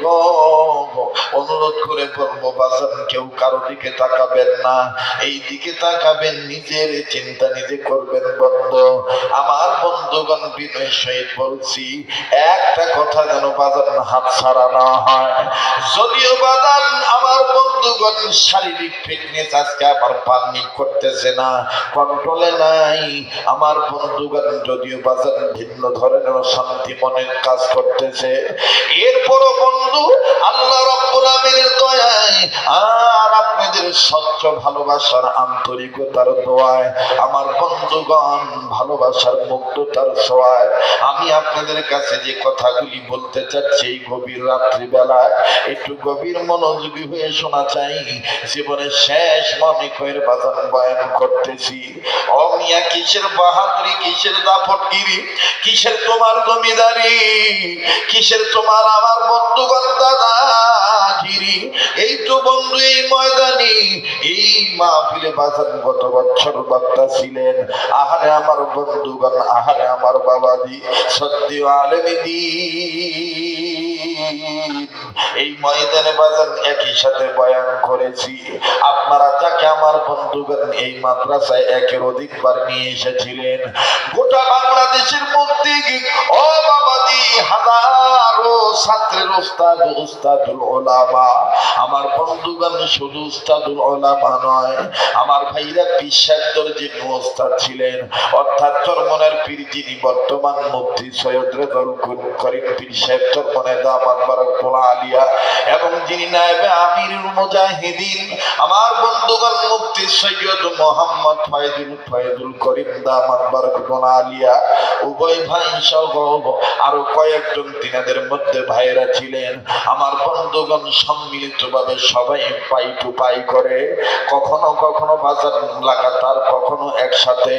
গো অনুরোধ করে বলব, বাজান, কেউ কারও দিকে তাকাবেন না। এই দিকে তাকাবেন, নিজের চিন্তা নিজে করবেন বন্ধ। আমার বন্ধুগণ বিনয় সহিত বলছি, একটা কথা যেন বাজান হাত ছাড়া না হয়। যদিও বাজান আমার বন্ধুগণ শারীরিক ফিটনেস আজকে আমার পারমিট করতেছে না কন্ট্রোলে নাই। আমার বন্ধুগণ যদিও বাজান ভিন্ন ধরনের শান্তি মনের কাজ করতেছে, এরপরও বন্ধু, আল্লাহ রব্বুল আমিনের দয়ায়। আর আপনাদের স্বচ্ছ ভালোবাসার আন্তরিকতার দোয়ায়, আমার বন্ধুগণ ভালোবাসার মুগ্ধতার ছোঁয়ায় আমি আপনাদের কাছে যে কথাগুলি বলতে চাচ্ছি এই গভীর রাত্রিবেলায়, একটু গভীর মনোযোগী হয়ে শোনা চাই। জীবনের শেষ মনে কয়ের বয়ান করতেছি। অমিয়া কিসের বাহাদুরি, কিসের দাপটগিরি কিসের তোমার জমিদারি, কিসের তোমার আমার বন্ধুগণ দাদা? গিরি এই তো বন্ধু, এই ময়দানি। এই মাহফিলে বাজান গত বছর ছিলেন। আহারে আমার বন্ধুগণ, আহারে আমার বাবাজি, সত্যি আলেমি এই ময়দানে বাজান একই সাথে বয়ান করেছি। আপনারা যাকে আমার বন্ধুগণ, এই মাদ্রাসায় একের অধিকবার নিয়ে এসেছিলেন। গোটা বাংলাদেশের মধ্যে ও বাবাজি ছাত্রের ওস্তাদ উস্তাদুল ওলামা। আমার বন্ধুগণ শুধু উস্তাদুল ওলামা নয়, আমার ভাইরা পিসাদ্দর যিনি ওস্তাদ ছিলেন, অর্থাৎ চরমনের পীর যিনি বর্তমান মুফতি সৈয়দ রেদুল করিম পীর সাহেব চরমনের দামাত বারাকুল্লাহ আলিয়া, এবং যিনি নায়েবে আমিরুল মুজাহিদিন, আমার বন্ধুগণ মুফতি সৈয়দ মোহাম্মদ ফয়েদুল ফয়েদুল করিম দামাত বারাকুল্লাহ আলিয়া, উভয় ভাই সহ আরও কয়েকজন তিনাদের মধ্যে ভাইরা ছিলেন, আমার বন্ধুগণ সম্মিলিতভাবে সবাই পাই টু পাই করে। কখনো কখনো বাজার লাগাতার, কখনো একসাথে।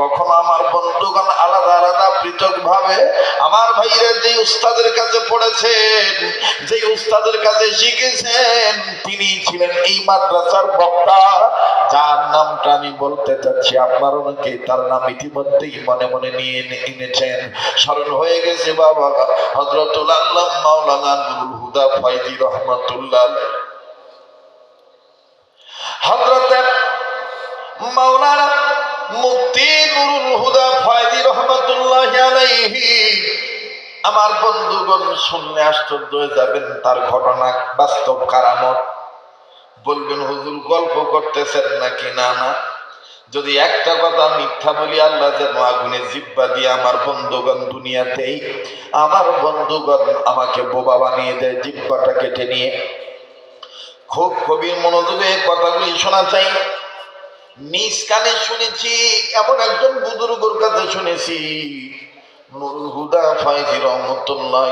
কখনো আমার বন্ধুগণ আলাদা আলাদা পৃথক ভাবে আমার ভাইরা যে উস্তাদের কাছে পড়েছেন, যে উস্তাদের কাছে শিখেছেন, তিনি ছিলেন এই মাদ্রাসার বক্তা। যার নামটা আমি বলতে চাচ্ছি, আপনার অনেকে তার নাম ইতিমধ্যেই মনে মনে নিয়ে এনেছেন। স্মরণ হয়ে গেছে বাবা হজরতুল মাওলানা নুরুল হুদা রহমতুল্লাহ মাওলানা নুরুল হুদা রহমতুল্লাহ আলাইহি, আমার বন্ধুগণ শুনলে আশ্চর্য হয়ে যাবেন তার ঘটনা বাস্তব কারামত। বলবেন, হুজুর গল্প করতেছেন নাকি? না না। যদি একটা কথা মিথ্যা বলি, আল্লাহ যেন আগুনে জিব্বা দিয়ে আমার বন্ধুগণ দুনিয়াতেই আমার বন্ধুগণ আমাকে বোবা বানিয়ে দেয়, জিব্বাটা কেটে নিয়ে। খুব কবির মনোযোগে কথাগুলি শোনা চাই। নিজ কানে শুনেছি, এমন একজন বুজুর্গর কাছে শুনেছি, নুরুল হুদা ফাইজি রহমতুল্লাহ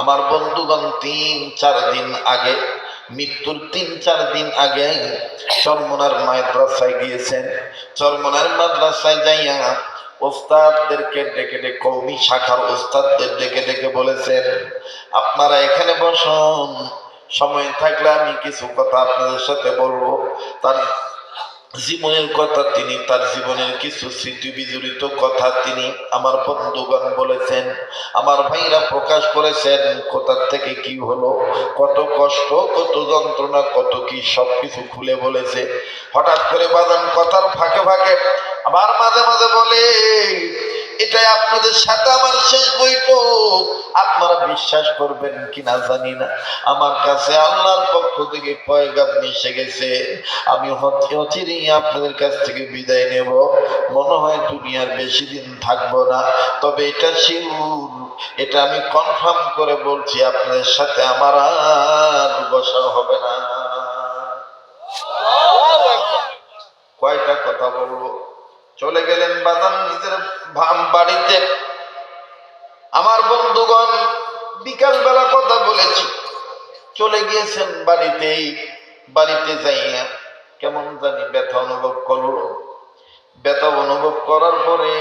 আমার বন্ধুগণ তিন, চার দিন আগে মৃত্যুর তিন, চার দিন আগে চরমনার মাদ্রাসায় গিয়েছেন। চরমনার মাদ্রাসায় যাইয়া ওস্তাদদেরকে ডেকে ডেকে কৌমি শাখার ওস্তাদদের ডেকে ডেকে বলেছেন, আপনারা এখানে বসুন, সময় থাকলে আমি কিছু কথা আপনাদের সাথে বলব। তার জীবনের কথা তিনি, তার জীবনের কিছু স্মৃতি বিজড়িত কথা তিনি আমার বন্ধুগণ বলেছেন, আমার ভাইরা প্রকাশ করেছেন, কোথার থেকে কি হলো, কত কষ্ট, কত যন্ত্রণা, কত কি সব কিছু খুলে বলেছে। হঠাৎ করে বাদান কথার ফাঁকে ফাঁকে আবার মাঝে মাঝে বলে, এটাই আপনাদের সাথে আমার শেষ বৈঠক। আপনারা বিশ্বাস করবেন কিনা জানি না। আমার কাছে আল্লাহর পক্ষ থেকে পয়গাম মিশে গেছে। আমি অচিরেই আপনাদের কাছ থেকে বিদায় নেব। মনে হয় দুনিয়ার বেশি দিন থাকব না। তবে এটা শিউর এটা আমি কনফার্ম করে বলছি, আপনাদের সাথে আমার আর বসা হবে না। কয়টা কথা বলব? চলে গেলেন বাদাম নিজের বাড়িতে। আমার বন্ধুগণ বিকাল বেলা কথা বলেছি। চলে গিয়েছেন বাড়িতেই বাড়িতে যাইয়া কেমন জানি ব্যথা অনুভব করল। ব্যথা অনুভব করার পরে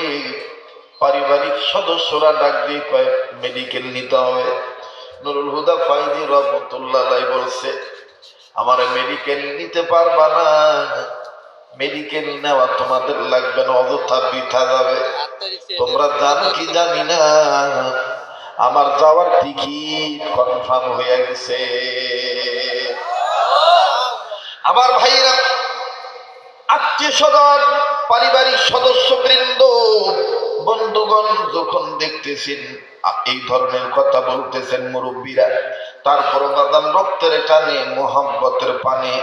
পারিবারিক সদস্যরা ডাক দিয়ে কয়, মেডিকেল নিতে হবে। নুরুল হুদা ফাইজি রহমতুল্লাহ বলছে, আমার মেডিকেল নিতে পারবা না। মেডিকেল নেওয়া তোমাদের লাগবে না, অযথা বৃথা যাবে। তোমরা জানো কি জানি না, আমার যাওয়ার টিকিট কনফার্ম হয়ে গেছে। আমার ভাইয়েরা আত্মীয় স্বজন পারিবারিক সদস্য বৃন্দ বন্ধুগণ যখন দেখতেছেন, এই ধরনের কথা বলতেছেন মুরব্বীরা তারপর বাদাম রক্তের টানে মোহাম্মতের পানে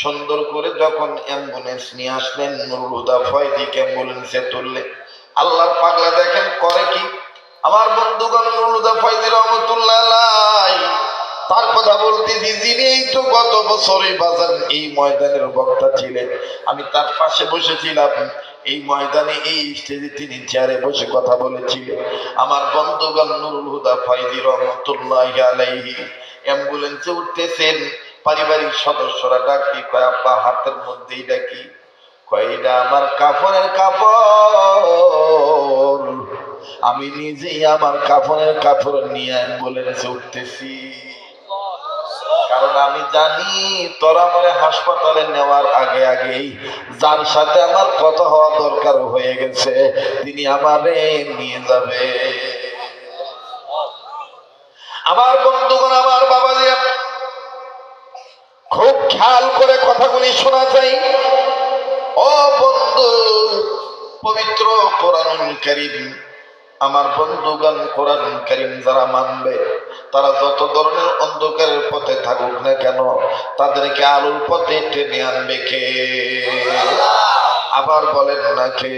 সুন্দর করে যখন অ্যাম্বুলেন্স নিয়ে আসলেন, নুরুল হুদা ফয়দিক অ্যাম্বুলেন্সে তুললে আল্লাহর পাগলা দেখেন, করে কি? আমার বন্ধুগণ নুরুল হুদা ফয়দি রহমতুল্লাহ তার কথা বলতেছি যিনি এই তো গত বছরে বাজার এই ময়দানের বক্তা ছিলেন, আমি তার পাশে বসেছিলাম। এই ময়দানে এই স্টেজে তিনি চেয়ারে বসে কথা বলেছিলেন। আমার বন্ধুগণ নুরুল হুদা ফাইজি রহমতুল্লাহ আলাইহি অ্যাম্বুলেন্সে উঠতেছেন। পারিবারিক সদস্যরা ডাকি, কয়, আব্বা, হাতের মধ্যেই ডাকি। কয়টা আমার কাফনের কাপড় আমি নিজেই আমার কাফনের কাপড় নিয়ে অ্যাম্বুলেন্সে উঠতেছি। কারণ আমি জানি তোরা মানে হাসপাতালে নেওয়ার আগে আগেই যার সাথে আমার কথা হওয়া দরকার হয়ে গেছে, তিনি আমারে নিয়ে যাবে। আমার বন্ধুগণ, আমার খেয়াল করে কথাগুলি শোনা চাই ও বন্ধু, পবিত্র কোরআনুল কারীম, আমার বন্ধুগণ কোরআন কারীম যারা মানবে, তারা যত ধরনের অন্ধকারের পথে থাকুক না কেন, তাদেরকে আলোর পথে টেনে আনবে কে? আবার বলেন না কে?